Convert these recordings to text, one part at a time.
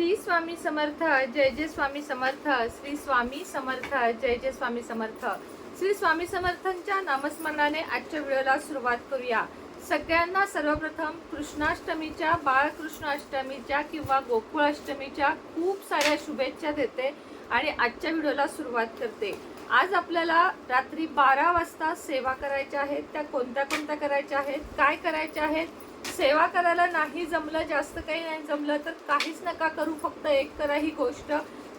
श्री स्वामी समर्थ जय जय स्वामी समर्थ श्री स्वामी समर्थ जय जय स्वामी समर्थ. श्री स्वामी समर्थांच्या नामस्मरणाने आजच्या व्हिडिओला सुरुवात करूया. सगळ्यांना सर्वप्रथम कृष्णाष्टमीच्या बाळकृष्णाष्टमीच्या किंवा गोकुळाष्टमीच्या खूप साऱ्या शुभेच्छा देते आणि आजच्या व्हिडिओला सुरुवात करते. आज आपल्याला रात्री बारा वाजता सेवा करायच्या आहेत त्या कोणत्या कोणत्या करायच्या आहेत काय करायच्या आहेत सेवा करायला नाही जमलं जास्त काही नाही जमलं तर काहीच नका करू फक्त एक करा ही गोष्ट.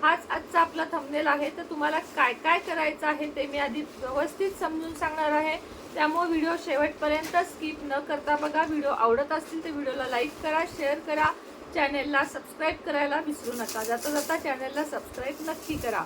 हाच आजचा आपला थंबनेल आहे. तर तुम्हाला काय काय करायचं आहे ते मी आधी व्यवस्थित समजून सांगणार आहे. त्यामुळे व्हिडिओ शेवटपर्यंत स्किप न करता बघा. व्हिडिओ आवडत असतील तर व्हिडिओला लाईक करा शेअर करा. चॅनेलला सबस्क्राईब करायला विसरू नका. जाता जाता चॅनेलला सबस्क्राईब नक्की करा.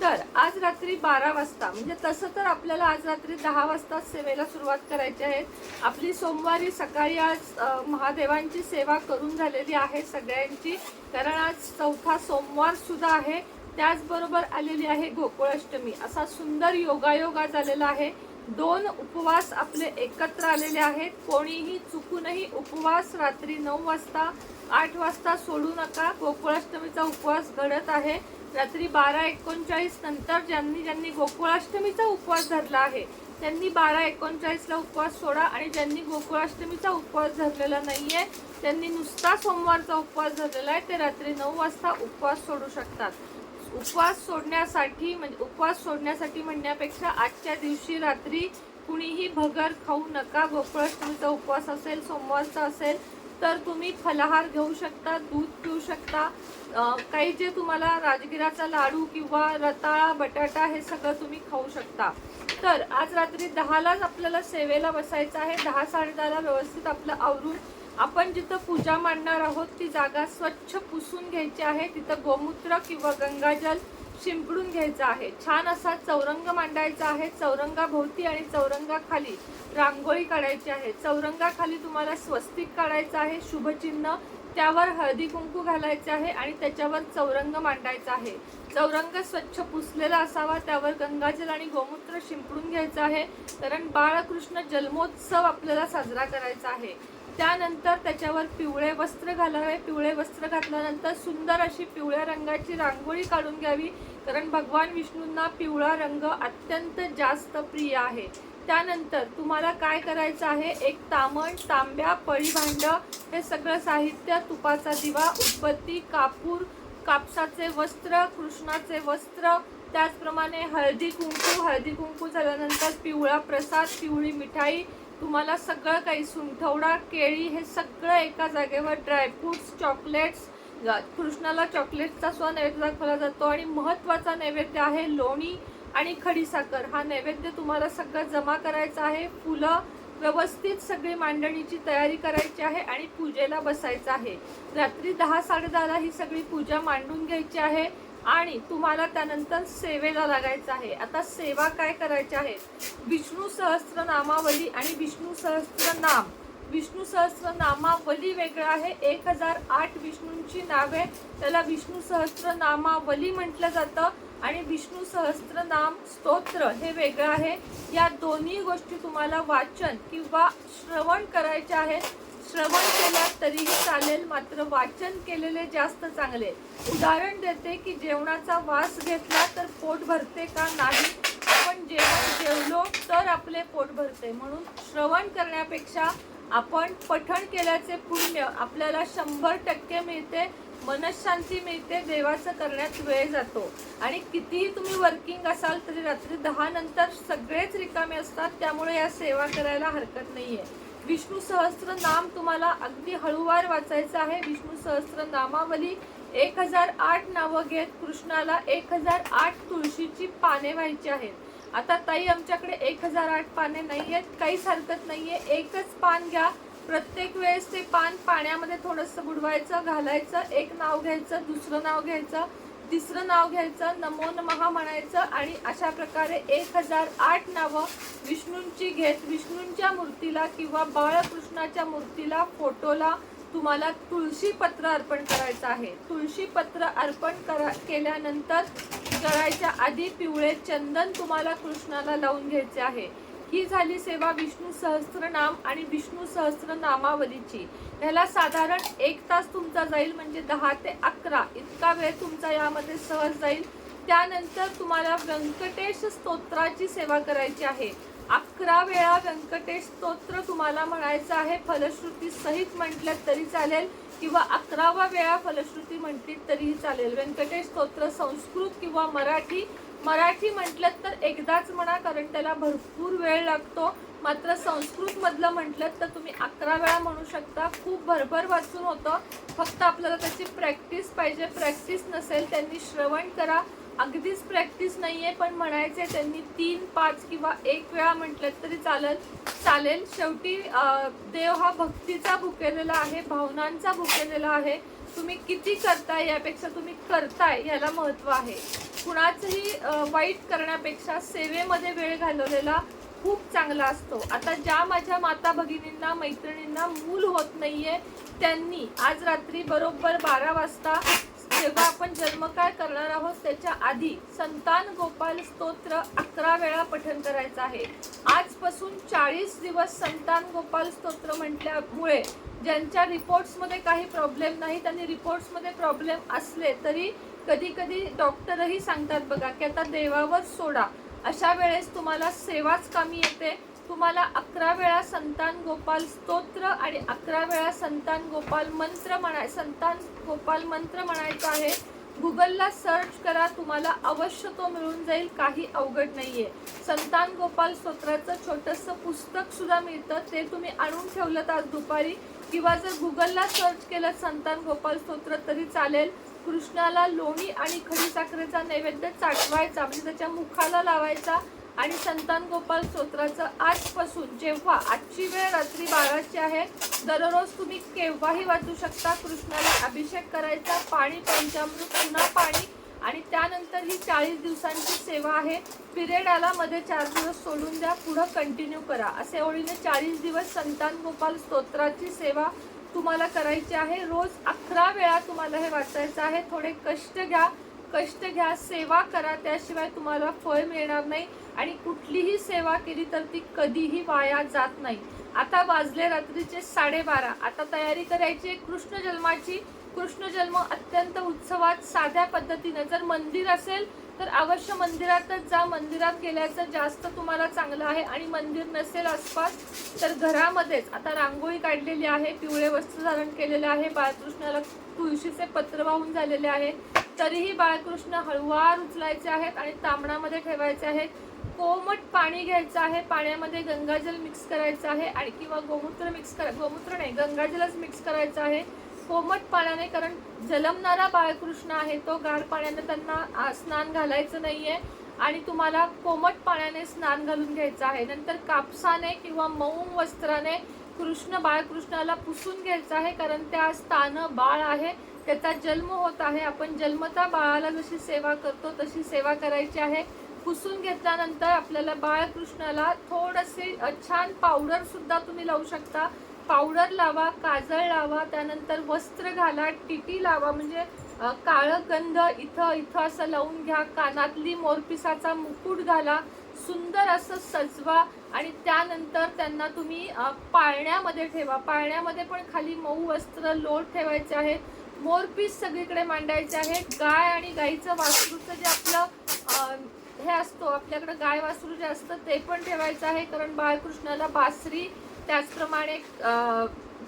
तर आज रात्री बारा वाजता म्हणजे तसं तर आपल्याला आज रात्री दहा वाजता सेवेला सुरुवात करायची आहे. आपली सोमवारी सकाळी आज महादेवांची सेवा करून झालेली आहे सगळ्यांची. कारण आज चौथा सोमवार सुद्धा आहे. त्याचबरोबर आलेली आहे गोकुळाष्टमी. असा सुंदर योगायोगा झालेला आहे. दोन उपवास आपले एकत्र आलेले आहेत. कोणीही चुकूनही उपवास रात्री नऊ वाजता आठ वाजता सोडू नका. गोकुळाष्टमीचा उपवास घडत आहे. रात्री बारा एकोणचाळीस नंतर ज्यांनी ज्यांनी गोकुळाष्टमीचा उपवास धरला आहे त्यांनी बारा एकोणचाळीसला उपवास सोडा आणि ज्यांनी गोकुळाष्टमीचा उपवास धरलेला नाहीये त्यांनी नुसता सोमवारचा उपवास धरलेला आहे ते रात्री नऊ वाजता उपवास सोडू शकतात. उपवास सोडण्यासाठी म्हणजे उपवास सोडण्यासाठी म्हणण्यापेक्षा आजच्या दिवशी रात्री कुणीही भगर खाऊ नका गोकुळाष्टमीचा उपवास असेल सोमवारचा असेल तर तुम्ही फलाहार घेऊ शकता दूध पिऊ शकता. काही जे तुम्हाला राजगिराचा लाडू किंवा रताळा बटाटा हे सगळं तुम्ही खाऊ शकता. तर आज रात्री दहालाच आपल्याला सेवेला बसायचं आहे. दहा साडेदहाला व्यवस्थित आपलं आवरून आपण जिथं पूजा मांडणार आहोत ती जागा स्वच्छ पुसून घ्यायची आहे. तिथं गोमूत्र किंवा गंगाजल शिंपडून घ्यायचा आहे. छान असा चौरंग मांडायचा आहे. चौरंगाभोवती आणि चौरंगाखाली रांगोळी काढायची आहे. चौरंगाखाली तुम्हाला स्वस्तिक काढायचं आहे. शुभचिन्ह त्यावर हळदी कुंकू घालायचे आहे आणि त्याच्यावर चौरंग मांडायचा आहे. चौरंग स्वच्छ पुसलेला असावा. त्यावर गंगाजल आणि गोमूत्र शिंपडून घ्यायचं आहे. कारण बाळकृष्ण जन्मोत्सव आपल्याला साजरा करायचा आहे. त्यानंतर त्याच्यावर पिवळे वस्त्र घालावे. पिवळे वस्त्र घातल्यानंतर सुंदर अशी पिवळ्या रंगाची रांगोळी काढून घ्यावी. कारण भगवान विष्णूंना पिवळा रंग अत्यंत जास्त प्रिय आहे. त्यानंतर तुम्हाला काय करायचं आहे? एक तामण तांब्या पळी भांड हे सगळं साहित्य तुपाचा दिवा उत्पत्ती कापूर कापसाचे वस्त्र कृष्णाचे वस्त्र त्याचप्रमाणे हळदी कुंकू. हळदी कुंकू झाल्यानंतर पिवळा प्रसाद पिवळी मिठाई तुम्हाला सगळं काही सुंठवडा केळी हे सगळं एका जागेवर ड्रायफ्रुट्स चॉकलेट्स कृष्णाला चॉकलेटचा सुद्धा नैवेद्य दाखवला जातो आणि महत्त्वाचा नैवेद्य आहे लोणी आणि खडीसाखर. हा नैवेद्य तुम्हाला सगळं जमा करायचा आहे फुलं व्यवस्थित सगळी मांडणीची तयारी करायची आहे आणि पूजेला बसायचं आहे. रात्री दहा साडेदहाला ही सगळी पूजा मांडून घ्यायची आहे. आणि तुम्हाला त्यानंतर सेवेला लागायचं आहे. आता सेवा काय करायची आहे? विष्णू सहस्त्रनामावली आणि विष्णू सहस्त्रनाम विष्णू सहस्त्रनामावली वेगळं आहे. एक हजार आठ विष्णूंची नावे. त्याला विष्णू सहस्त्रनामावली म्हटलं जातं. आणि विष्णू सहस्त्रनाम स्तोत्र हे वेगळं आहे. या दोन्ही गोष्टी तुम्हाला वाचन किंवा श्रवण करायचे आहेत श्रवण केला तरीही चालेल मात्र वाचन केलेले जास्त चांगले. उदाहरण देते की जेवणाचा वास घेतला तर पोट भरते का नाही? आपण जेवण जेवलो तर आपले पोट भरते. म्हणून श्रवण करण्यापेक्षा आपण पठण केल्याचे पुण्य आपल्याला शंभर टक्के मिळते मनशांती मिळते देवाचं करण्यात वेळ जातो. आणि कितीही तुम्ही वर्किंग असाल तरी रात्री दहा नंतर सगळेच रिकामे असतात त्यामुळे या सेवा करायला हरकत नाहीये. विष्णू सहस्त्र नाम तुम्हाला अगदी हळूवार वाचायचं आहे. विष्णू सहस्त्र नामावली एक हजार आठ नावं घेत कृष्णाला एक हजार आठ तुळशीची पाने व्हायची आहेत. आता ताई आमच्याकडे एक हजार आठ पाने नाही आहेत. काहीच हरकत नाही आहे एकच पान घ्या. प्रत्येक वेळेस ते पान पाण्यामध्ये थोडंसं बुडवायचं घालायचं एक नाव घ्यायचं दुसरं नाव घ्यायचं. तिसरं नाव घ्यायचं नमो नमहा म्हणायचं आणि अशा प्रकारे एक हजार आठ नावं विष्णूंची घेत विष्णूंच्या मूर्तीला किंवा बाळकृष्णाच्या मूर्तीला फोटोला तुम्हाला तुळशी पत्र अर्पण करायचं आहे. तुळशी पत्र अर्पण करा केल्यानंतर करायच्या आधी पिवळे चंदन तुम्हाला कृष्णाला लावून घ्यायचे आहे. ही झाली सेवा विष्णू सहस्त्रनाम आणि विष्णू सहस्त्रनामावलीची ह्याला साधारण एक तास तुमचा जाईल म्हणजे दहा ते अकरा. इतका वेळ तुमचा यामध्ये सहज जाईल. त्यानंतर तुम्हाला व्यंकटेश स्तोत्राची सेवा करायची आहे. अकरा वेळा व्यंकटेश स्तोत्र तुम्हाला म्हणायचं आहे. फलश्रुती सहित म्हटलं तरी चालेल किंवा अकरावा वेळा फलश्रुती म्हटली तरीही चालेल. व्यंकटेश स्तोत्र संस्कृत किंवा मराठी मराठी म्हटलं तर एकदाच म्हणा कारण त्याला भरपूर वेळ लागतो. मात्र संस्कृतमधलं म्हटलं तर तुम्ही अकरा वेळा म्हणू शकता. खूप भरभर वाचून होतं. फक्त आपल्याला त्याची प्रॅक्टिस पाहिजे. प्रॅक्टिस नसेल त्यांनी श्रवण करा. अगदीच प्रॅक्टिस नाही आहे पण म्हणायचे त्यांनी तीन पाच किंवा एक वेळा म्हटलं तरी चालेल. चालेल. शेवटी देव हा भक्तीचा भुकेलेला आहे भावनांचा भुकेलेला आहे. तुम्ही किती करताय यापेक्षा तुम्ही करताय याला महत्त्व आहे. कुणाचंही वाईट करण्यापेक्षा सेवेमध्ये वेळ घालवलेला खूप चांगला असतो. आता ज्या माझ्या माता भगिनींना मैत्रिणींना मूल होत नाहीये त्यांनी आज रात्री बरोबर बारा वाजता जेव्हा आपण जन्म काय करणार आहोत त्याच्या आधी संतान गोपाल स्तोत्र अकरा वेळा पठन करायचं आहे. आजपासून चाळीस दिवस संतान गोपाल स्तोत्र म्हटल्यामुळे ज्यांच्या रिपोर्ट्समध्ये काही प्रॉब्लेम नाही त्यांनी रिपोर्ट्समध्ये प्रॉब्लेम असले तरी कधी कधी डॉक्टरही सांगतात बघा की आता देवावर सोडा. अशा वेळेस तुम्हाला सेवाच कामी येते. तुम्हाला अकरा वेळा संतान गोपाल स्तोत्र आणि अकरा वेळा संतान गोपाल मंत्र म्हणा संतान गोपाल मंत्र म्हणायचा आहे. गुगलला सर्च करा तुम्हाला अवश्य तो मिळून जाईल काही अवघड नाहीये. संतान गोपाल स्तोत्राचं छोटंसं पुस्तक सुद्धा मिळतं ते तुम्ही आणून ठेवलं आज दुपारी. किंवा जर गुगलला सर्च केलं संतान गोपाल स्तोत्र तरी चालेल. कृष्णाला लोणी आणि खडी साखरेचा नैवेद्य चाटवायचा म्हणजे त्याच्या मुखाला लावायचा आणि संतान गोपाल स्तोत्राचं आजपासून जेव्हा आजची वेळ रात्री बाराची आहे दररोज तुम्ही केव्हाही वाचू शकता. कृष्णाला अभिषेक करायचा पाणी पंचामृत पुन्हा पाणी आणि त्यानंतर ही चाळीस दिवसांची सेवा आहे. पिरियड आला मध्ये चार दिवस सोडून द्या पुढं कंटिन्यू करा. असे ओळीने चाळीस दिवस संतान गोपाल स्तोत्राची सेवा तुम्हाला करायची आहे. रोज अकरा वेळा तुम्हाला हे वाचायचं आहे. थोडे कष्ट घ्या. कष्ट घ्या सेवा करा त्याशिवाय तुम्हाला फळ मिळणार नाही आणि कुठलीही सेवा केली तर ती कधीही वाया जात नाही. आता वाजले रात्रीचे साडेबारा. आता तयारी करायची कृष्ण जन्माची कृष्ण जन्म अत्यंत उत्सवात साध्या पद्धतीने जर मंदिर असेल तर अवश्य मंदिरातच जा. मंदिरात गेल्याचं जास्त तुम्हाला चांगलं आहे आणि मंदिर नसेल आसपास तर घरामध्येच. आता रांगोळी काढलेली आहे पिवळे वस्त्र धारण केलेले आहे बाळकृष्णाला तुळशीचे पत्र वाहून झालेले आहे. तरीही बाळकृष्ण हळुवार उचलायचे आहेत आणि तांबणामध्ये ठेवायचे आहेत. कोमट पाणी घ्यायचं आहे. पाण्यामध्ये गंगाजल मिक्स करायचं आहे. आणि किंवा गोमूत्र मिक्स कर गोमूत्र नाही गंगाजलच मिक्स करायचं आहे. कोमट पाण्याने कारण जलमणारा बाळकृष्ण आहे तो गार पाण्याने त्यांना स्नान घालायचं नाही आहे आणि तुम्हाला कोमट पाण्याने स्नान घालून घ्यायचं आहे. नंतर कापसाने किंवा मऊ वस्त्राने कृष्ण बाळकृष्णाला पुसून घ्यायचं आहे कारण त्या स्थान बाळ आहे त्याचा जन्म होत आहे. आपण जन्मता बाळाला जशी सेवा करतो तशी सेवा करायची आहे. पुसून घेतल्यानंतर आपल्याला बाळकृष्णाला थोडसे छान पावडरसुद्धा तुम्ही लावू शकता. पावडर लावा काजळ लावा त्यानंतर वस्त्र घाला टिटी लावा म्हणजे अ, काळं गंध इथं इथं असं लावून घ्या. कानातली मोरपिसाचा मुकुट घाला. सुंदर असं सजवा आणि त्यानंतर त्यांना तुम्ही पाळण्यामध्ये ठेवा. पाळण्यामध्ये पण खाली मऊ वस्त्र लोट ठेवायचे आहे मोरपीस सगळीकडे मांडायचे आहे गाय आणि गाईचं वासरूचं जे आपलं हे असतो आपल्याकडे गाय वासरू जे असतं ते पण ठेवायचं आहे. कारण बाळकृष्णाला बासरी त्याचप्रमाणे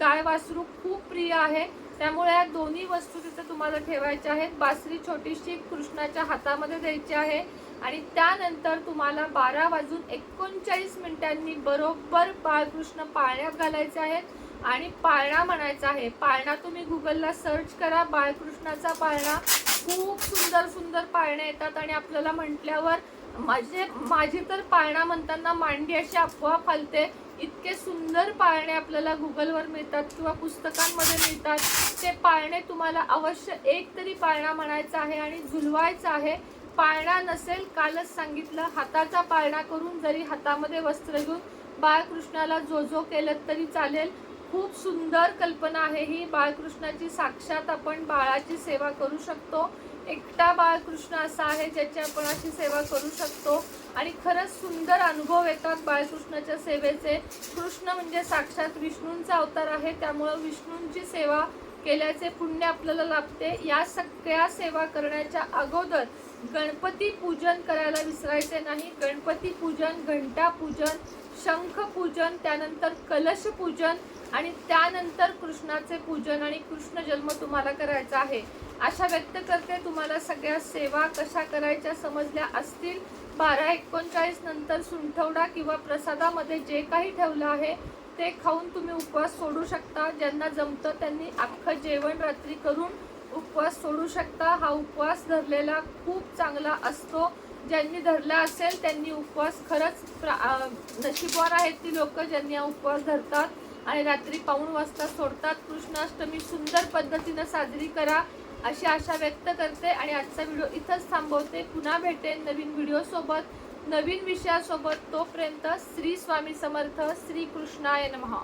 गाय वासरू खूप प्रिय आहे. त्यामुळे या दोन्ही वस्तू तिथे तुम्हाला ठेवायच्या आहेत. बासरी छोटीशी कृष्णाच्या हातामध्ये द्यायची आहे. आणि त्यानंतर तुम्हाला बारा वाजून एकोणचाळीस मिनिटांनी बरोबर बाळकृष्ण पाळण्यात घालायचे आहेत. आणि पाळणा म्हणायचा आहे. पाळणा तुम्ही गुगलला सर्च करा. बाळकृष्णाचा पाळणा. खूप सुंदर सुंदर पाळणे येतात. आणि आपल्याला म्हटल्यावर माझे माझी तर पाळणा म्हणताना मांडी अशी अफवा फालते. इतके सुंदर पाळणे आपल्याला गुगलवर मिळतात किंवा पुस्तकांमध्ये मिळतात. ते पाळणे तुम्हाला अवश्य एक तरी पाळणा म्हणायचा आहे आणि झुलवायचा आहे. पाळणा नसेल कालच सांगितलं. हाताचा पाळणा करून जरी हातामध्ये वस्त्र घेऊन बाळकृष्णाला जो जो केलं तरी चालेल. खूप सुंदर कल्पना आहे ही. बाळकृष्णाची साक्षात आपण बाळाची सेवा करू शकतो. एकटा बाळकृष्ण असा आहे ज्याची आपण अशी सेवा करू शकतो. आणि खरंच सुंदर अनुभव येतात बाळकृष्णाच्या सेवेचे. कृष्ण म्हणजे साक्षात विष्णूंचा अवतार आहे त्यामुळं विष्णूंची सेवा केल्याचे पुण्य आपल्याला लाभते. या सगळ्या सेवा करण्याच्या अगोदर गणपती पूजन करायला विसरायचे नाही. गणपती पूजन घंटा पूजन शंख पूजन त्यानंतर कलश पूजन आणि त्यानंतर कृष्णाचे पूजन आणि कृष्ण जन्म तुम्हाला करायचा आहे. आशा व्यक्त करते तुम्हाला सगळ्या सेवा कशा करायच्या समजल्या असतील. बारा एकोणचाळीस नंतर सुंठवडा किंवा प्रसादामध्ये जे काही ठेवलं आहे ते खाऊन तुम्ही उपवास सोडू शकता. ज्यांना जमतं त्यांनी अख्खं जेवण रात्री करून उपवास सोडू शकता. हा उपवास धरलेला खूप चांगला असतो. ज्यांनी धरला असेल त्यांनी उपवास खरंच प्रा- अं, आहेत ती लोक ज्यांनी हा उपवास धरतात. आणि रात्री पाऊण वाजता सोडतात. कृष्णाष्टमी सुंदर पद्धतीनं साजरी करा अशी आशा व्यक्त करते आणि आजचा व्हिडिओ इथंच थांबवते. पुन्हा भेटेन नवीन व्हिडिओसोबत. नवीन विषयासोबत तोपर्यंत श्री स्वामी समर्थ श्री कृष्णाय नमः.